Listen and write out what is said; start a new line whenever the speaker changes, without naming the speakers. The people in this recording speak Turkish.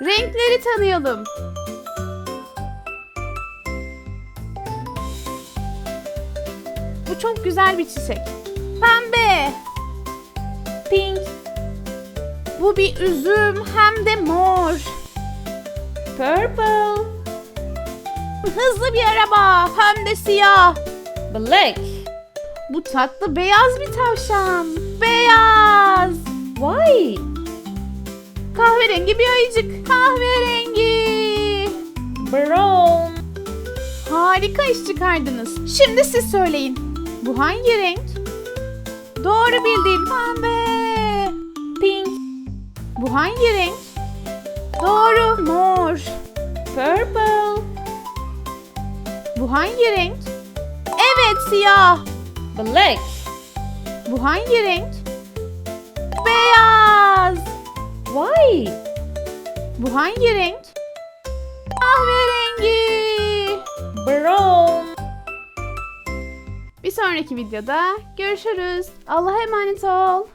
Renkleri tanıyalım. Bu çok güzel bir çiçek. Pembe. Pink. Bu bir üzüm hem de mor.
Purple.
Hızlı bir araba hem de siyah.
Black.
Bu tatlı beyaz bir tavşan. Beyaz.
White.
Kahverengi bir ayıcık. Kahverengi.
Brown.
Harika iş çıkardınız. Şimdi siz söyleyin. Bu hangi renk? Doğru bildin. Pembe.
Pink.
Bu hangi renk? Doğru. Mor.
Purple.
Bu hangi renk? Evet siyah.
Black.
Bu hangi renk? Beyaz. Bu hangi renk? Kahverengi.
Brown.
Bir sonraki videoda görüşürüz. Allah'a emanet ol.